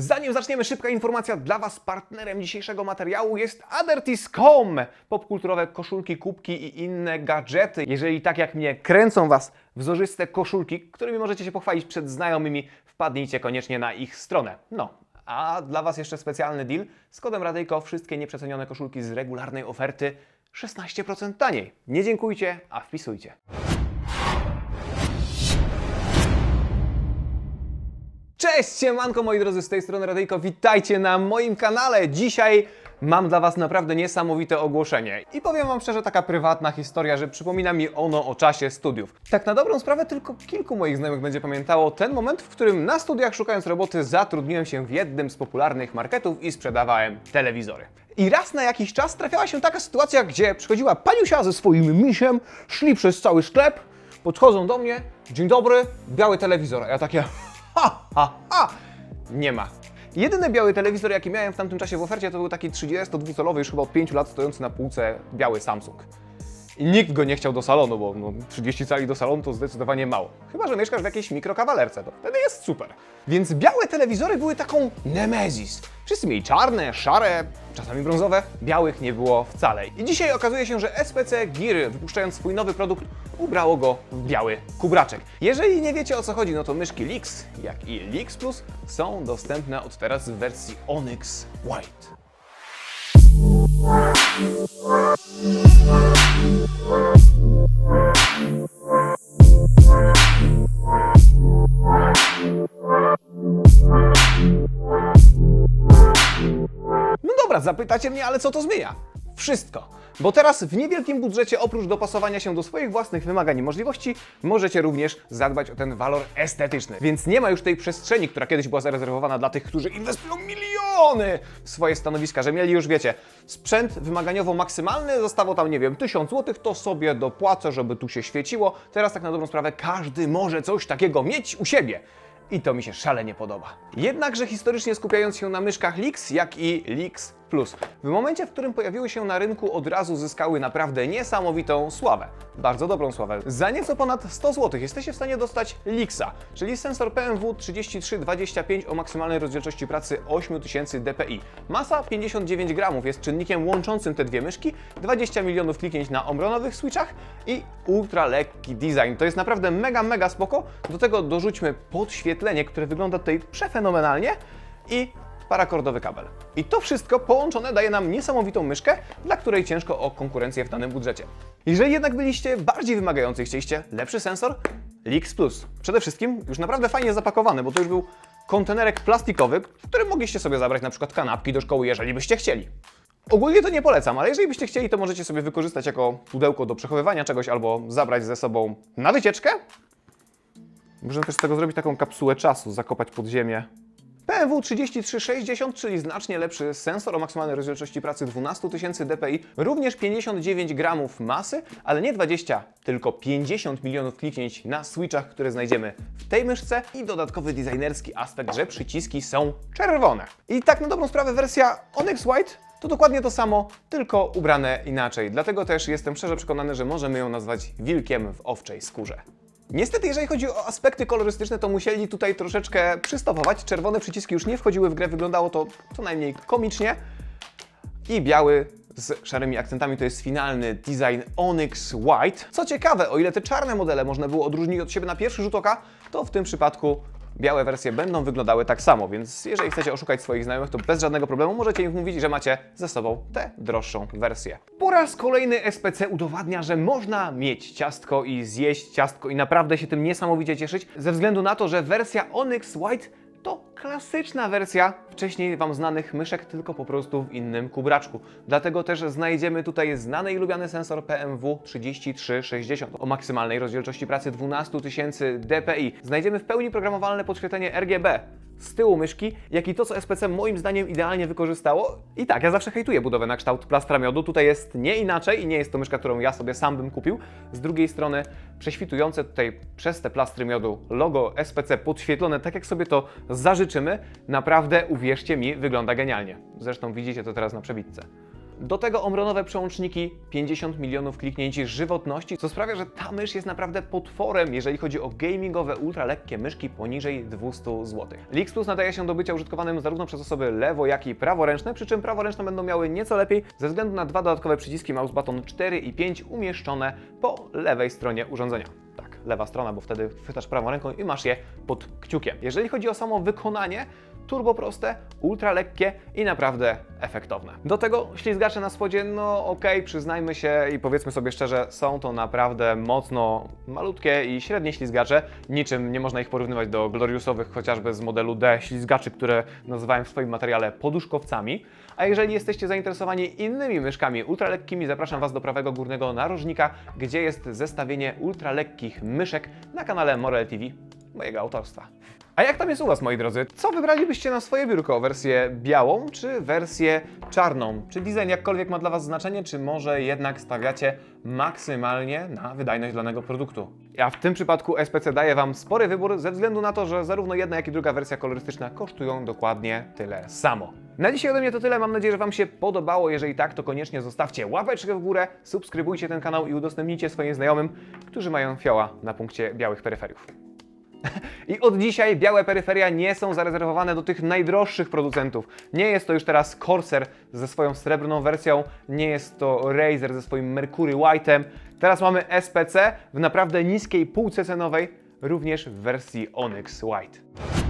Zanim zaczniemy, szybka informacja dla Was. Partnerem dzisiejszego materiału jest Adertis.com. Popkulturowe koszulki, kubki i inne gadżety. Jeżeli tak jak mnie kręcą Was wzorzyste koszulki, którymi możecie się pochwalić przed znajomymi, wpadnijcie koniecznie na ich stronę. No, a dla Was jeszcze specjalny deal. Z kodem Radyjko wszystkie nieprzecenione koszulki z regularnej oferty 16% taniej. Nie dziękujcie, a wpisujcie. Cześć, siemanko moi drodzy, z tej strony Radyjko, witajcie na moim kanale. Dzisiaj mam dla Was naprawdę niesamowite ogłoszenie. I powiem Wam szczerze, taka prywatna historia, że przypomina mi ono o czasie studiów. Tak na dobrą sprawę tylko kilku moich znajomych będzie pamiętało ten moment, w którym na studiach szukając roboty zatrudniłem się w jednym z popularnych marketów i sprzedawałem telewizory. I raz na jakiś czas trafiała się taka sytuacja, gdzie przychodziła paniusia ze swoim misiem, szli przez cały sklep, podchodzą do mnie, dzień dobry, biały telewizor. A ja takie, ha, ha, ha, nie ma. Jedyny biały telewizor, jaki miałem w tamtym czasie w ofercie, to był taki 32-calowy, już chyba od 5 lat stojący na półce biały Samsung. I nikt go nie chciał do salonu, bo no, 30 cali do salonu to zdecydowanie mało. Chyba, że mieszkasz w jakiejś mikrokawalerce, to wtedy jest super. Więc białe telewizory były taką nemezis. Wszyscy mieli czarne, szare, czasami brązowe, białych nie było wcale. I dzisiaj okazuje się, że SPC Gear, wypuszczając swój nowy produkt, ubrało go w biały kubraczek. Jeżeli nie wiecie o co chodzi, no to myszki Lix, jak i Lix Plus są dostępne od teraz w wersji Onyx White. Dobra, zapytacie mnie, ale co to zmienia? Wszystko. Bo teraz w niewielkim budżecie, oprócz dopasowania się do swoich własnych wymagań i możliwości, możecie również zadbać o ten walor estetyczny. Więc nie ma już tej przestrzeni, która kiedyś była zarezerwowana dla tych, którzy inwestują miliony w swoje stanowiska, że mieli już, wiecie, sprzęt wymaganiowo maksymalny, zostało tam, nie wiem, 1000 zł, to sobie dopłacę, żeby tu się świeciło. Teraz tak na dobrą sprawę każdy może coś takiego mieć u siebie. I to mi się szalenie podoba. Jednakże historycznie skupiając się na myszkach Lix, jak i Lix w momencie, w którym pojawiły się na rynku, od razu zyskały naprawdę niesamowitą sławę. Bardzo dobrą sławę. Za nieco ponad 100 zł jesteście w stanie dostać Lixa, czyli sensor PMW 3325 o maksymalnej rozdzielczości pracy 8000 dpi. Masa 59 gramów jest czynnikiem łączącym te dwie myszki, 20 milionów kliknięć na obronowych switchach i ultra lekki design. To jest naprawdę mega, mega spoko. Do tego dorzućmy podświetlenie, które wygląda tutaj przefenomenalnie i parakordowy kabel. I to wszystko połączone daje nam niesamowitą myszkę, dla której ciężko o konkurencję w danym budżecie. Jeżeli jednak byliście bardziej wymagający i chcieliście lepszy sensor, Lix Plus. Przede wszystkim już naprawdę fajnie zapakowany, bo to już był kontenerek plastikowy, w którym mogliście sobie zabrać na przykład kanapki do szkoły, jeżeli byście chcieli. Ogólnie to nie polecam, ale jeżeli byście chcieli, to możecie sobie wykorzystać jako pudełko do przechowywania czegoś albo zabrać ze sobą na wycieczkę. Można też z tego zrobić taką kapsułę czasu, zakopać pod ziemię. PMW 3360, czyli znacznie lepszy sensor o maksymalnej rozdzielczości pracy 12 000 dpi, również 59 gramów masy, ale nie 20, tylko 50 milionów kliknięć na switchach, które znajdziemy w tej myszce i dodatkowy designerski aspekt, że przyciski są czerwone. I tak na dobrą sprawę wersja Onyx White to dokładnie to samo, tylko ubrane inaczej. Dlatego też jestem szczerze przekonany, że możemy ją nazwać wilkiem w owczej skórze. Niestety, jeżeli chodzi o aspekty kolorystyczne, to musieli tutaj troszeczkę przystopować. Czerwone przyciski już nie wchodziły w grę, wyglądało to co najmniej komicznie. I biały z szarymi akcentami to jest finalny design Onyx White. Co ciekawe, o ile te czarne modele można było odróżnić od siebie na pierwszy rzut oka, to w tym przypadku białe wersje będą wyglądały tak samo, więc jeżeli chcecie oszukać swoich znajomych, to bez żadnego problemu możecie im mówić, że macie ze sobą tę droższą wersję. Po raz kolejny SPC udowadnia, że można mieć ciastko i zjeść ciastko i naprawdę się tym niesamowicie cieszyć, ze względu na to, że wersja Onyx White klasyczna wersja wcześniej Wam znanych myszek, tylko po prostu w innym kubraczku. Dlatego też znajdziemy tutaj znany i lubiany sensor PMW 3360 o maksymalnej rozdzielczości pracy 12 000 dpi. Znajdziemy w pełni programowalne podświetlenie RGB z tyłu myszki, jak i to, co SPC moim zdaniem idealnie wykorzystało. I tak, ja zawsze hejtuję budowę na kształt plastra miodu. Tutaj jest nie inaczej i nie jest to myszka, którą ja sobie sam bym kupił. Z drugiej strony prześwitujące tutaj przez te plastry miodu logo SPC podświetlone tak, jak sobie to zażyczymy, naprawdę, uwierzcie mi, wygląda genialnie. Zresztą widzicie to teraz na przebitce. Do tego omronowe przełączniki, 50 milionów kliknięć żywotności, co sprawia, że ta mysz jest naprawdę potworem, jeżeli chodzi o gamingowe, ultralekkie myszki poniżej 200 zł. Lix Plus nadaje się do bycia użytkowanym zarówno przez osoby lewo, jak i praworęczne, przy czym praworęczne będą miały nieco lepiej ze względu na dwa dodatkowe przyciski mouse button 4 i 5 umieszczone po lewej stronie urządzenia. Tak, lewa strona, bo wtedy chwytasz prawą ręką i masz je pod kciukiem. Jeżeli chodzi o samo wykonanie, turbo proste, ultra lekkie i naprawdę efektowne. Do tego ślizgacze na spodzie, no okej, przyznajmy się i powiedzmy sobie szczerze, są to naprawdę mocno malutkie i średnie ślizgacze. Niczym nie można ich porównywać do gloriusowych chociażby z modelu D ślizgaczy, które nazywałem w swoim materiale poduszkowcami. A jeżeli jesteście zainteresowani innymi myszkami ultralekkimi, zapraszam Was do prawego górnego narożnika, gdzie jest zestawienie ultralekkich myszek na kanale Morel TV mojego autorstwa. A jak tam jest u Was, moi drodzy? Co wybralibyście na swoje biurko? Wersję białą czy wersję czarną? Czy design jakkolwiek ma dla Was znaczenie, czy może jednak stawiacie maksymalnie na wydajność danego produktu? Ja w tym przypadku SPC daje Wam spory wybór ze względu na to, że zarówno jedna, jak i druga wersja kolorystyczna kosztują dokładnie tyle samo. Na dzisiaj ode mnie to tyle. Mam nadzieję, że Wam się podobało. Jeżeli tak, to koniecznie zostawcie łapeczkę w górę, subskrybujcie ten kanał i udostępnijcie swoim znajomym, którzy mają fioła na punkcie białych peryferiów. I od dzisiaj białe peryferia nie są zarezerwowane do tych najdroższych producentów. Nie jest to już teraz Corsair ze swoją srebrną wersją, nie jest to Razer ze swoim Mercury White'em. Teraz mamy SPC w naprawdę niskiej półce cenowej, również w wersji Onyx White.